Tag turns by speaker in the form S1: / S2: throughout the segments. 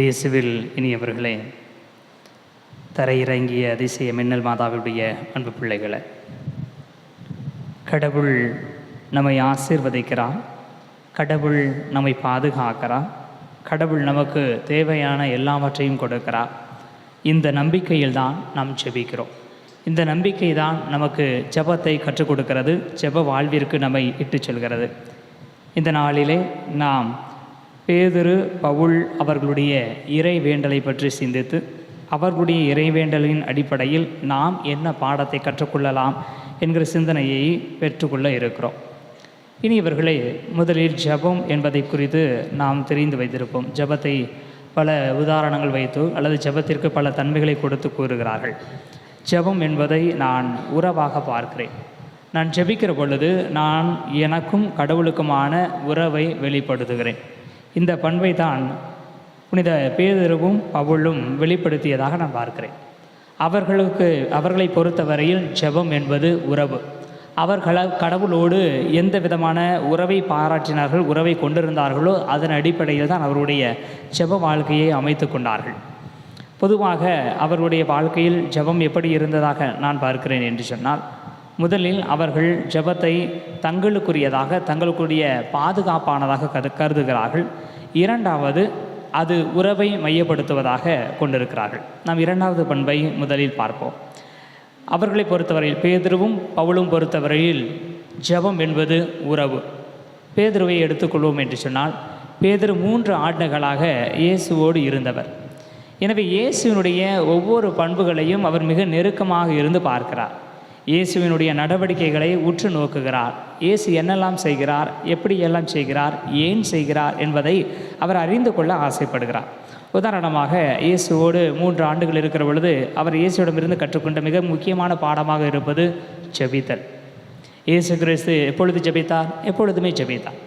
S1: இயேசுவில் இனியவர்களே தரையிறங்கிய அதிசய மின்னல் மாதாவுடைய அன்பு பிள்ளைகளை கடவுள் நம்மை ஆசீர்வதிக்கிறார் கடவுள் நம்மை பாதுகாக்கிறார் கடவுள் நமக்கு தேவையான எல்லாவற்றையும் கொடுக்கிறார். இந்த நம்பிக்கையில் தான் நாம் ஜெபிக்கிறோம். இந்த நம்பிக்கை தான் நமக்கு ஜெபத்தை கற்றுக் கொடுக்கிறது ஜப வாழ்விற்கு நம்மை இட்டு செல்கிறது. இந்த நாளிலே நாம் பேதுரு பவுல் அவர்களுடைய இறை வேண்டலை பற்றி சிந்தித்து அவர்களுடைய இறைவேண்டலின் அடிப்படையில் நாம் என்ன பாடத்தை கற்றுக்கொள்ளலாம் என்கிற சிந்தனையை பெற்றுக்கொள்ள இருக்கிறோம். இனி இவர்களே முதலில் ஜெபம் என்பதை குறித்து நாம் தெரிந்து வைத்திருப்போம். ஜெபத்தை பல உதாரணங்கள் வைத்து அல்லது ஜெபத்திற்கு பல தன்மைகளை கொடுத்து கூறுகிறார்கள். ஜெபம் என்பதை நான் உறவாக பார்க்கிறேன். நான் ஜெபிக்கிற பொழுது நான் எனக்கும் கடவுளுக்குமான உறவை வெளிப்படுத்துகிறேன். இந்த பண்பை தான் புனித பேதருவும் பவுளும் வெளிப்படுத்தியதாக நான் பார்க்கிறேன். அவர்களுக்கு அவர்களை பொறுத்தவரையில் ஜெபம் என்பது உறவு. அவர்கள கடவுளோடு எந்த விதமான உறவை பாராட்டினார்கள் உறவை கொண்டிருந்தார்களோ அதன் அடிப்படையில் தான் அவருடைய ஜெப வாழ்க்கையை அமைத்து கொண்டார்கள். பொதுவாக அவருடைய வாழ்க்கையில் ஜெபம் எப்படி இருந்ததாக நான் பார்க்கிறேன் என்று சொன்னால் முதலில் அவர்கள் ஜெபத்தை தங்களுக்குரியதாக தங்களுக்குரிய பாதுகாப்பானதாக கரு கருதுகிறார்கள். இரண்டாவது அது உறவை மையப்படுத்துவதாக கொண்டிருக்கிறார்கள். நாம் இரண்டாவது பண்பை முதலில் பார்ப்போம். அவர்களை பொறுத்தவரையில் பேதுருவும் பவுலும் பொறுத்தவரையில் ஜெபம் என்பது உறவு. பேதுருவை எடுத்துக்கொள்வோம் என்று சொன்னால் பேதுரு மூன்று ஆண்டுகளாக இயேசுவோடு இருந்தவர். எனவே இயேசுவினுடைய ஒவ்வொரு பண்புகளையும் அவர் மிக நெருக்கமாக இருந்து பார்க்கிறார். இயேசுவினுடைய நடவடிக்கைகளை உற்று நோக்குகிறார். இயேசு என்னெல்லாம் செய்கிறார்? எப்படியெல்லாம் செய்கிறார்? ஏன் செய்கிறார்? என்பதை அவர் அறிந்து கொள்ள ஆசைப்படுகிறார். உதாரணமாக இயேசுவோடு மூன்று ஆண்டுகள் இருக்கிற பொழுது அவர் இயேசுவிடமிருந்து கற்றுக்கொண்ட மிக முக்கியமான பாடமாக இருப்பது ஜெபித்தல். இயேசு கிறிஸ்து எப்பொழுது ஜெபித்தார்? எப்பொழுதுமே ஜெபித்தார்.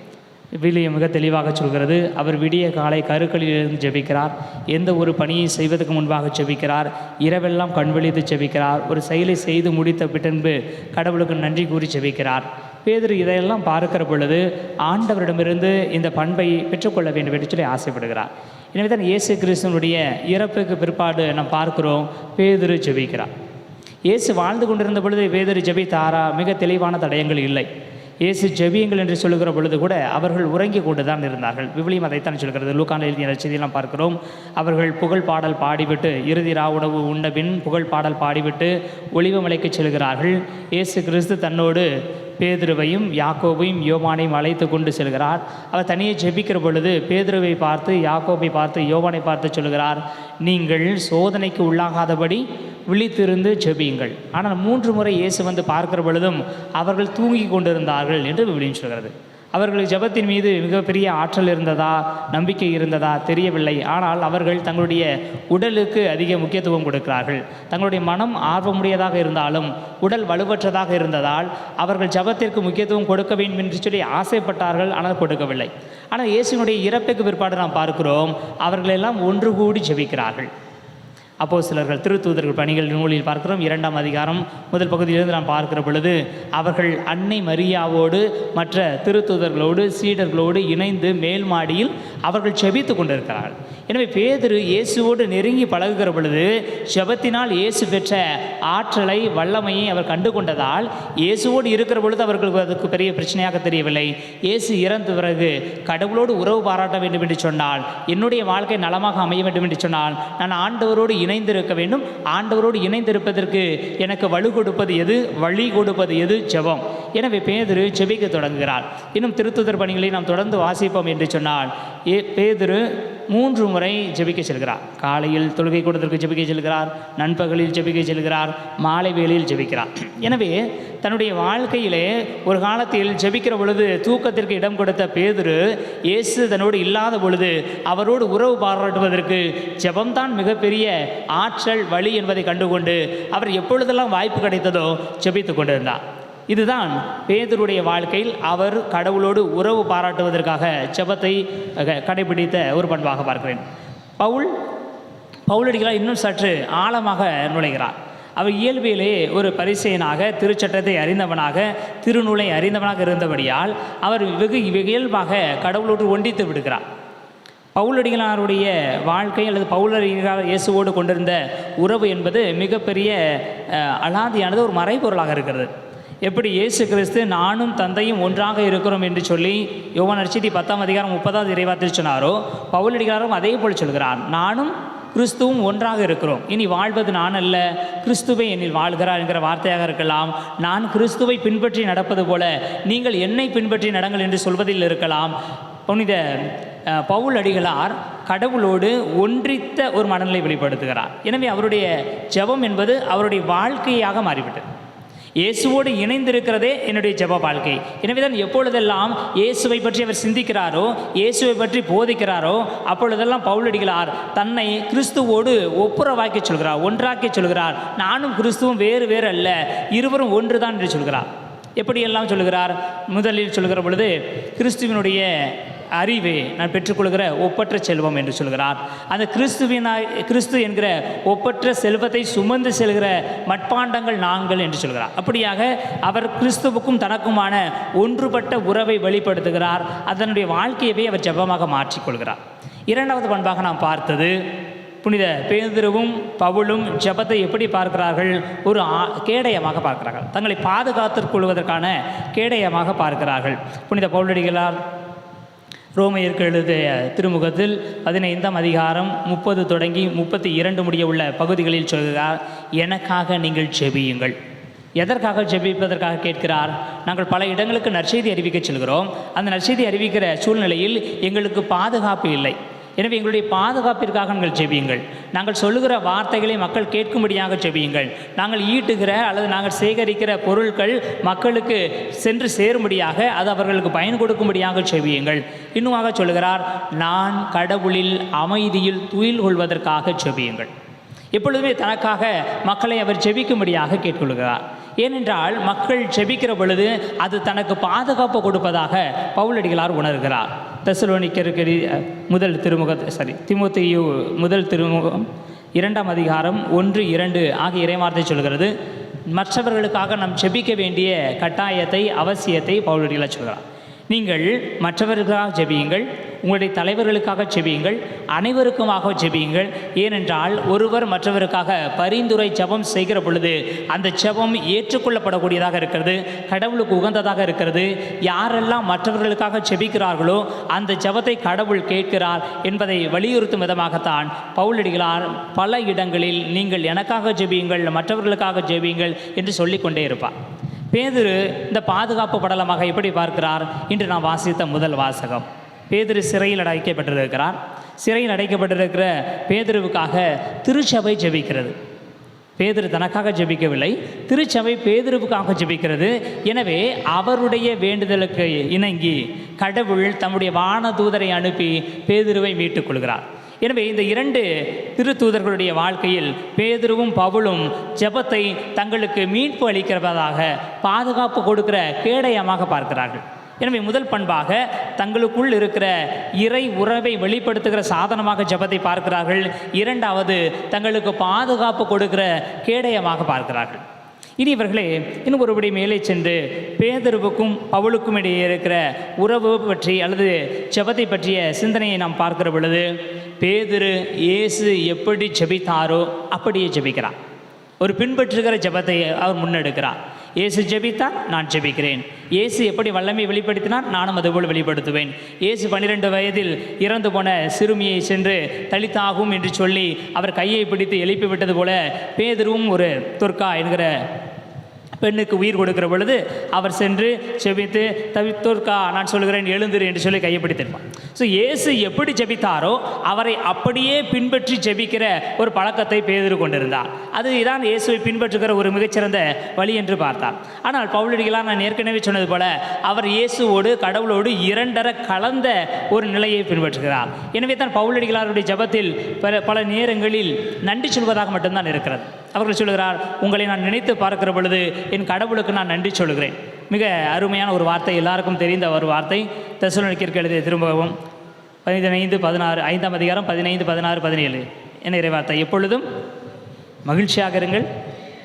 S1: விவிலியம் மிக தெளிவாக சொல்கிறது. அவர் விடிய காலை கருக்களிலிருந்து ஜெபிக்கிறார். எந்த ஒரு பணியை செய்வதற்கு முன்பாக ஜெபிக்கிறார். இரவெல்லாம் கண்விழித்து ஜெபிக்கிறார். ஒரு செயலை செய்து முடித்த பின்பு கடவுளுக்கு நன்றி கூறி ஜெபிக்கிறார். பேதர் இதையெல்லாம் பார்க்கிற பொழுது ஆண்டவரிடமிருந்து இந்த பண்பை பெற்றுக்கொள்ள வேண்டும் என்று சொல்லி ஆசைப்படுகிறார். எனவே தான் இயேசு கிறிஸ்தனுடைய இறப்புக்கு பிற்பாடு நாம் பார்க்கிறோம். பேதுரு ஜெபிக்கிறார். இயேசு வாழ்ந்து கொண்டிருந்த பொழுது பேதுரு ஜெபித்தாரா? மிக தெளிவான தடயங்கள் இல்லை. இயேசு ஜெபியுங்கள் என்று சொல்லுகிற பொழுது கூட அவர்கள் உறங்கி கொண்டு தான் இருந்தார்கள். விவிலியம் அதைத்தான் சொல்கிறது. லூக்கான எழுதிய செய்தியெல்லாம் பார்க்கிறோம். அவர்கள் புகழ் பாடல் பாடிவிட்டு இறுதி ராவுணவு உண்டபின் புகழ் பாடல் பாடிவிட்டு ஒளிவமலைக்கு செல்கிறார்கள். இயேசு கிறிஸ்து தன்னோடு பேதுருவையும் யாக்கோபையும் யோவானையும் அழைத்து கொண்டு செல்கிறார். அவர் தனியே ஜெபிக்கிற பொழுது பேதுருவை பார்த்து யாக்கோபை பார்த்து யோவானை பார்த்து சொல்கிறார் நீங்கள் சோதனைக்கு உள்ளாகாதபடி விழித்திருந்து ஜெபியுங்கள். ஆனால் மூன்று முறை இயேசு வந்து பார்க்கிற பொழுதும் அவர்கள் தூங்கி கொண்டிருந்தார்கள் என்று விவிலியம் சொல்கிறது. அவர்களுக்கு ஜெபத்தின் மீது மிகப்பெரிய ஆற்றல் இருந்ததா நம்பிக்கை இருந்ததா தெரியவில்லை. ஆனால் அவர்கள் தங்களுடைய உடலுக்கு அதிக முக்கியத்துவம் கொடுக்கிறார்கள். தங்களுடைய மனம் ஆர்வமுடையதாக இருந்தாலும் உடல் வலுவற்றதாக இருந்ததால் அவர்கள் ஜெபத்திற்கு முக்கியத்துவம் கொடுக்க வேண்டும் என்று சொல்லி ஆசைப்பட்டார்கள் ஆனால் கொடுக்கவில்லை. ஆனால் இயேசுனுடைய இறப்புக்கு பிற்பாடு நாம் பார்க்கிறோம் அவர்களெல்லாம் ஒன்று கூடி ஜெபிக்கிறார்கள். அப்போ சிலர்கள் திருத்தூதர்கள் பணிகள் நூலில் பார்க்கிறோம். இரண்டாம் அதிகாரம் முதல் பகுதியிலிருந்து நாம் பார்க்கிற பொழுது அவர்கள் அன்னை மரியாவோடு மற்ற திருத்தூதர்களோடு சீடர்களோடு இணைந்து மேல் மாடியில் அவர்கள் செபித்து கொண்டிருக்கிறார்கள். எனவே பேதுரு இயேசுவோடு நெருங்கி பழகுகிற பொழுது செபத்தினால் இயேசு பெற்ற ஆற்றலை வல்லமையை அவர் கண்டு கொண்டதால் இயேசுவோடு இருக்கிற பொழுது அவர்களுக்கு அதுக்கு பெரிய பிரச்சனையாக தெரியவில்லை. இயேசு இறந்த பிறகு கடவுளோடு உறவு பாராட்ட வேண்டும் என்று சொன்னால் என்னுடைய வாழ்க்கை நலமாக அமைய வேண்டும் என்று சொன்னால் நான் ஆண்டவரோடு இணைந்திருக்க வேண்டும். ஆண்டவரோடு இணைந்திருப்பதற்கு எனக்கு வலு கொடுப்பது எது? வழி கொடுப்பது எது? ஜெபம். எனவே பேதுரு செபிக்க தொடங்குகிறார். இன்னும் திருத்துதர் பணிகளை நாம் தொடர்ந்து வாசிப்போம் என்று சொன்னால் ஏ பேதுரு மூன்று முறை ஜெபிக்க செல்கிறார். காலையில் தொழுகை கூடத்திற்கு ஜெபிக்க செல்கிறார். நண்பகலில் ஜெபிக்க செல்கிறார். மாலை வேளையில் ஜெபிக்கிறார். எனவே தன்னுடைய வாழ்க்கையிலே ஒரு காலத்தில் ஜெபிக்கிற பொழுது தூக்கத்திற்கு இடம் கொடுத்த பேதுரு இயேசு தன்னோடு இல்லாத பொழுது அவரோடு உறவு பாராட்டுவதற்கு ஜெபம்தான் மிகப்பெரிய ஆற்றல் வழி என்பதை கண்டுகொண்டு அவர் எப்பொழுதெல்லாம் வாய்ப்பு கிடைத்ததோ ஜெபித்து கொண்டிருந்தார். இதுதான் பேதருடைய வாழ்க்கையில் அவர் கடவுளோடு உறவு பாராட்டுவதற்காக செபத்தை கடைபிடித்த ஒரு பண்பாக பார்க்கிறேன். பவுல் பவுலடிகளாக இன்னும் சற்று ஆழமாக நுழைகிறார். அவர் இயல்பிலே ஒரு பரிசெயனாக திருச்சட்டத்தை அறிந்தவனாக திருநூலை அறிந்தவனாக இருந்தபடியால் அவர் வெகு இயல்பாக கடவுளோடு ஒண்டித்து விடுகிறார். பவுலடிகளாருடைய வாழ்க்கை அல்லது பவுலடிகளார் இயேசுவோடு கொண்டிருந்த உறவு என்பது மிகப்பெரிய அலாதியானது ஒரு மறைபொருளாக இருக்கிறது. எப்படி இயேசு கிறிஸ்து நானும் தந்தையும் ஒன்றாக இருக்கிறோம் என்று சொல்லி யோவன் நற்செய்தி பத்தாம் அதிகாரம் முப்பதாவது இறைவாத்தில் சொன்னாரோ பவுலடிகளாரும் அதே போல் சொல்கிறார் நானும் கிறிஸ்துவும் ஒன்றாக இருக்கிறோம். இனி வாழ்வது நான் அல்ல கிறிஸ்துவை என்னில் வாழ்கிறார் என்கிற வார்த்தையாக இருக்கலாம். நான் கிறிஸ்துவை பின்பற்றி நடப்பது போல நீங்கள் என்னை பின்பற்றி நடங்கள் என்று சொல்வதில் இருக்கலாம். புனித பவுல் அடிகளார் கடவுளோடு ஒன்றித்த ஒரு மனநிலை வெளிப்படுத்துகிறார். எனவே அவருடைய ஜெபம் என்பது அவருடைய வாழ்க்கையாக மாறிவிட்டது. இயேசுவோடு இணைந்திருக்கிறதே என்னுடைய ஜெப வாழ்க்கை. எனவே தான் எப்பொழுதெல்லாம் இயேசுவை பற்றி அவர் சிந்திக்கிறாரோ இயேசுவை பற்றி போதிக்கிறாரோ அப்பொழுதெல்லாம் பவுலடிகளார் தன்னை கிறிஸ்துவோடு ஒப்புரவாக்கி சொல்கிறார் ஒன்றாக்கி சொல்கிறார். நானும் கிறிஸ்துவும் வேறு வேறு அல்ல இருவரும் ஒன்றுதான் என்று சொல்கிறார். எப்படியெல்லாம் சொல்கிறார்? முதலில் சொல்கிற பொழுது கிறிஸ்துவினுடைய அறிவே நான் பெற்றுக்கொள்கிற ஒப்பற்ற செல்வம் என்று சொல்கிறார். அந்த கிறிஸ்துவினாய் கிறிஸ்து என்கிற ஒப்பற்ற செல்வத்தை சுமந்து செல்கிற மட்பாண்டங்கள் நாங்கள் என்று சொல்கிறார். அப்படியாக அவர் கிறிஸ்துவுக்கும் தனக்குமான ஒன்றுபட்ட உறவை வெளிப்படுத்துகிறார். அதனுடைய வாழ்க்கையவே அவர் ஜெபமாக மாற்றிக்கொள்கிறார். இரண்டாவது பண்பாக நாம் பார்த்தது புனித பேதுருவும் பவுலும் ஜெபத்தை எப்படி பார்க்கிறார்கள்? ஒரு ஆ- கேடயமாக பார்க்கிறார்கள். தங்களை பாதுகாத்துக் கொள்வதற்கான கேடயமாக பார்க்கிறார்கள். புனித பவுலடிகளார் ரோமையருக்கு எழுதிய திருமுகத்தில் பதினைந்தாம் அதிகாரம் முப்பது தொடங்கி முப்பத்தி இரண்டு முடிய உள்ள பகுதிகளில் சொல்கிறார் எனக்காக நீங்கள் ஜெபியுங்கள். எதற்காக ஜெபிப்பதற்காக கேட்கிறார்? நாங்கள் பல இடங்களுக்கு நற்செய்தி அறிவிக்க செல்கிறோம். அந்த நற்செய்தி அறிவிக்கிற சூழ்நிலையில் எங்களுக்கு பாதுகாப்பு இல்லை. எனவே எங்களுடைய பாதுகாப்பிற்காக நீங்கள் ஜெபியுங்கள். நாங்கள் சொல்லுகிற வார்த்தைகளை மக்கள் கேட்கும்படியாக ஜெபியுங்கள். நாங்கள் ஈட்டுகிற அல்லது நாங்கள் சேகரிக்கிற பொருட்கள் மக்களுக்கு சென்று சேரும்படியாக அது அவர்களுக்கு பயன் கொடுக்கும்படியாக ஜெபியுங்கள். இன்னுமாக சொல்லுகிறார் நான் கடவுளில் அமைதியில் துயில் கொள்வதற்காக ஜெபியுங்கள். எப்பொழுதுமே தனக்காக மக்களை அவர் ஜெபிக்கும்படியாக கேட்கொள்கிறார் ஏனென்றால் மக்கள் ஜெபிக்கிற பொழுது அது தனக்கு பாதுகாப்பு கொடுப்பதாக பவுலடிகளார் உணர்கிறார். தெசலோனிக்கருக்கு முதல் திருமுக சாரி திமுத்தையு முதல் திருமுகம் இரண்டாம் அதிகாரம் ஒன்று இரண்டு ஆகிய இறைவார்த்தை சொல்கிறது. மற்றவர்களுக்காக நாம் ஜெபிக்க வேண்டிய கட்டாயத்தை அவசியத்தை பவுலடிகளார் சொல்கிறார். நீங்கள் மற்றவர்களுக்காக ஜெபியுங்கள். உங்களுடைய தலைவர்களுக்காக ஜெபியுங்கள் அனைவருக்குமாக ஜெபியுங்கள். ஏனென்றால் ஒருவர் மற்றவருக்காக பரிந்துரை ஜெபம் செய்கிற பொழுது அந்த ஜபம் ஏற்றுக்கொள்ளப்படக்கூடியதாக இருக்கிறது கடவுளுக்கு உகந்ததாக இருக்கிறது. யாரெல்லாம் மற்றவர்களுக்காக ஜெபிக்கிறார்களோ அந்த ஜெபத்தை கடவுள் கேட்கிறார் என்பதை வலியுறுத்தும் விதமாகத்தான் பவுலடிகளார் பல இடங்களில் நீங்கள் எனக்காக ஜெபியுங்கள் மற்றவர்களுக்காக ஜெபியுங்கள் என்று சொல்லிக்கொண்டே இருப்பார். பேதுரு இந்த பாதுகாப்பு படலமாக எப்படி பார்க்கிறார்? இன்று நான் வாசித்த முதல் வாசகம். பேதிரு சிறையில் அடைக்கப்பட்டிருக்கிறார். சிறையில் அடைக்கப்பட்டிருக்கிற பேதிருவுக்காக திருச்சபை ஜெபிக்கிறது. பேதிரு தனக்காக ஜெபிக்கவில்லை. திருச்சபை பேதிருவுக்காக ஜெபிக்கிறது. எனவே அவருடைய வேண்டுதலுக்கு இணங்கி கடவுள் தம்முடைய வானதூதரை அனுப்பி பேதிருவை மீட்டுக் கொள்கிறார். எனவே இந்த இரண்டு திருத்தூதர்களுடைய வாழ்க்கையில் பேதுருவும் பவுலும் ஜெபத்தை தங்களுக்கு மீட்பு அளிக்கிறதாக பாதுகாப்பு கொடுக்கிற கேடயமாக பார்க்கிறார்கள். எனவே முதல் பண்பாக தங்களுக்குள் இருக்கிற இறை உறவை வெளிப்படுத்துகிற சாதனமாக ஜெபத்தை பார்க்கிறார்கள். இரண்டாவது தங்களுக்கு பாதுகாப்பு கொடுக்கிற கேடயமாக பார்க்கிறார்கள். இனி இவர்களே இன்னும் ஒருபடி மேலே சென்று பேதருவுக்கும் பவுலுக்கும் இடையே இருக்கிற உறவு பற்றி அல்லது ஜெபத்தை பற்றிய சிந்தனையை நாம் பார்க்கிற பொழுது பேதரு இயேசு எப்படி ஜெபித்தாரோ அப்படியே ஜபிக்கிறார். ஒரு பின்பற்றுகிற ஜபத்தை அவர் முன்னெடுக்கிறார். இயேசு ஜெபித்தார் நான் ஜெபிக்கிறேன். இயேசு எப்படி வல்லமை வெளிப்படுத்தினார் நானும் அதுபோல் வெளிப்படுத்துவேன். இயேசு பன்னிரெண்டு வயதில் இறந்து போன சிறுமியை சென்று தலித்தாகும் என்று சொல்லி அவர் கையை பிடித்து எழுப்பி விட்டது போல பேதரும் ஒரு துர்கா என்கிற பெண்ணுக்கு உயிர் கொடுக்கிற பொழுது அவர் சென்று செபித்து தவித்தோர்க்கா நான் சொல்கிறேன் எழுந்திரு என்று சொல்லி கையை ஸோ இயேசு எப்படி ஜெபித்தாரோ அவரை அப்படியே பின்பற்றி ஜெபிக்கிற ஒரு பழக்கத்தை பேதிரு கொண்டிருந்தார். அதுதான் இயேசுவை பின்பற்றுகிற ஒரு மிகச்சிறந்த வழி என்று பார்த்தார். ஆனால் பவுலடிகளார் நான் ஏற்கனவே சொன்னது போல அவர் இயேசுவோடு கடவுளோடு இரண்டர கலந்த ஒரு நிலையை பின்பற்றுகிறார். எனவே தான் பவுலடிகளாருடைய ஜெபத்தில் பல பல நேரங்களில் நன்றி சொல்வதாக மட்டும்தான் இருக்கிறது. அவர்கள் சொல்கிறார் உங்களை நான் நினைத்து பார்க்கிற பொழுது என் கடவுளுக்கு நான் நன்றி சொல்கிறேன் மிக அருமையான ஒரு வார்த்தை எல்லாருக்கும் தெரிந்த ஒரு வார்த்தை. தெசலோனிக்கருக்கு எழுதிய திரும்பவும் பதினைந்து பதினாறு ஐந்தாம் அதிகாரம் பதினைந்து பதினாறு பதினேழு என்ன இறைவார்த்தை. எப்பொழுதும் மகிழ்ச்சியாக இருங்கள்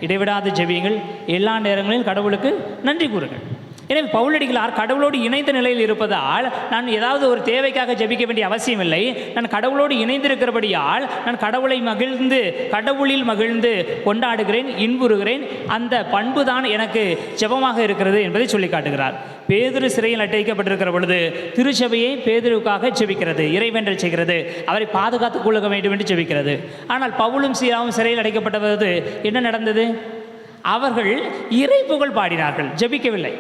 S1: இடைவிடாது ஜெபியுங்கள் எல்லா நேரங்களிலும் கடவுளுக்கு நன்றி கூறுங்கள். எனவே பவுலடிகளார் கடவுளோடு இணைந்த நிலையில் இருப்பதால் நான் ஏதாவது ஒரு தேவைக்காக ஜெபிக்க வேண்டிய அவசியம் இல்லை நான் கடவுளோடு இணைந்திருக்கிறபடியால் நான் கடவுளை மகிழ்ந்து கடவுளில் மகிழ்ந்து கொண்டாடுகிறேன் இன்புறுகிறேன். அந்த பண்பு தான் எனக்கு ஜபமாக இருக்கிறது என்பதை சொல்லி காட்டுகிறார் பேதுரு சிறையில் அட்டைக்கப்பட்டிருக்கிற பொழுது திருச்சபையை பேதுருவுக்காக ஜெபிக்கிறது இறைவேண்டல் செய்கிறது அவரை பாதுகாத்துக் கொள்ள வேண்டும் என்று ஜெபிக்கிறது. ஆனால் பவுலும் சீராவும் சிறையில் அடைக்கப்பட்டது என்ன நடந்தது? அவர்கள் இறை புகழ் பாடினார்கள் ஜெபிக்கவில்லை.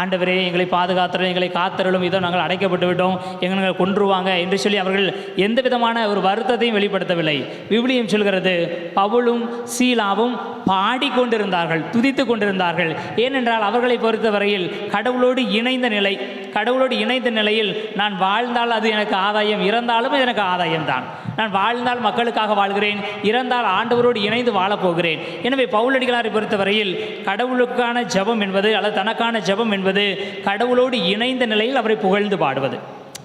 S1: ஆண்டவரே எங்களை பாதுகாத்தரும் எங்களை காத்தருளும். இதோ நாங்கள் அடைக்கப்பட்டு விட்டோம் எங்களை கொன்றுவாங்க என்று சொல்லி அவர்கள் எந்த விதமான ஒரு வருத்தத்தையும் வெளிப்படுத்தவில்லை. விவிலியம் சொல்கிறது பவுலும் சீலாவும் பாடிக்கொண்டிருந்தார்கள் துதித்து கொண்டிருந்தார்கள். ஏனென்றால் அவர்களை பொறுத்தவரையில் கடவுளோடு இணைந்த நிலை கடவுளோடு இணைந்த நிலையில் நான் வாழ்ந்தால் அது எனக்கு ஆதாயம் இறந்தாலும் எனக்கு எனக்கு ஆதாயம்தான். நான் வாழ்ந்தால் மக்களுக்காக வாழ்கிறேன் இறந்தால் ஆண்டவரோடு இணைந்து வாழப் போகிறேன் எனவே பவுலடிகளாரை பொறுத்தவரையில் கடவுளுக்கான ஜெபம் என்பது அல்லது தனக்கான ஜெபம் என்பது கடவுளோடு இணைந்த நிலையில் அவரை புகழ்ந்து பாடுவது.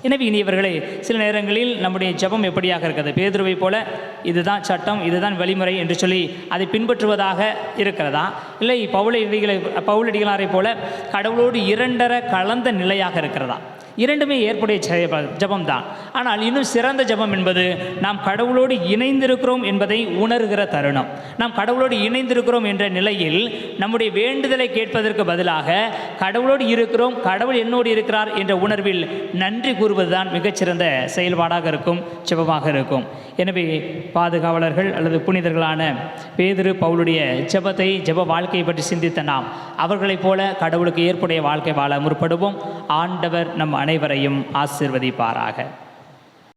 S1: எனவே இனியவர்களே சில நேரங்களில் நம்முடைய ஜெபம் எப்படியாக இருக்கிறது? பேதுருவை போல இதுதான் சட்டம் இதுதான் வழிமுறை என்று சொல்லி அதை பின்பற்றுவதாக இருக்கிறதா? இல்லை பவுலடிகளை பவுலடிகளாரை போல கடவுளோடு இரண்டர கலந்த நிலையாக இருக்கிறதா? இரண்டுமே ஏற்புடைய ஜபம் தான் ஆனால் இன்னும் சிறந்த ஜெபம் என்பது நாம் கடவுளோடு இணைந்திருக்கிறோம் என்பதை உணர்கிற தருணம். நாம் கடவுளோடு இணைந்திருக்கிறோம் என்ற நிலையில் நம்முடைய வேண்டுதலை கேட்பதற்கு பதிலாக கடவுளோடு இருக்கிறோம் கடவுள் என்னோடு இருக்கிறார் என்ற உணர்வில் நன்றி கூறுவதுதான் மிகச்சிறந்த செயல்பாடாக இருக்கும் ஜெபமாக இருக்கும். எனவே பாதுகாவலர்கள் அல்லது புனிதர்களான பேதுரு பவுலுடைய ஜெபத்தை ஜெப வாழ்க்கையை பற்றி சிந்தித்த நாம் அவர்களைப் போல கடவுளுக்கு ஏற்புடைய வாழ்க்கை வாழ முற்படுவோம். ஆண்டவர் நம் அனைவரையும் ஆசிர்வதிப்பாராக.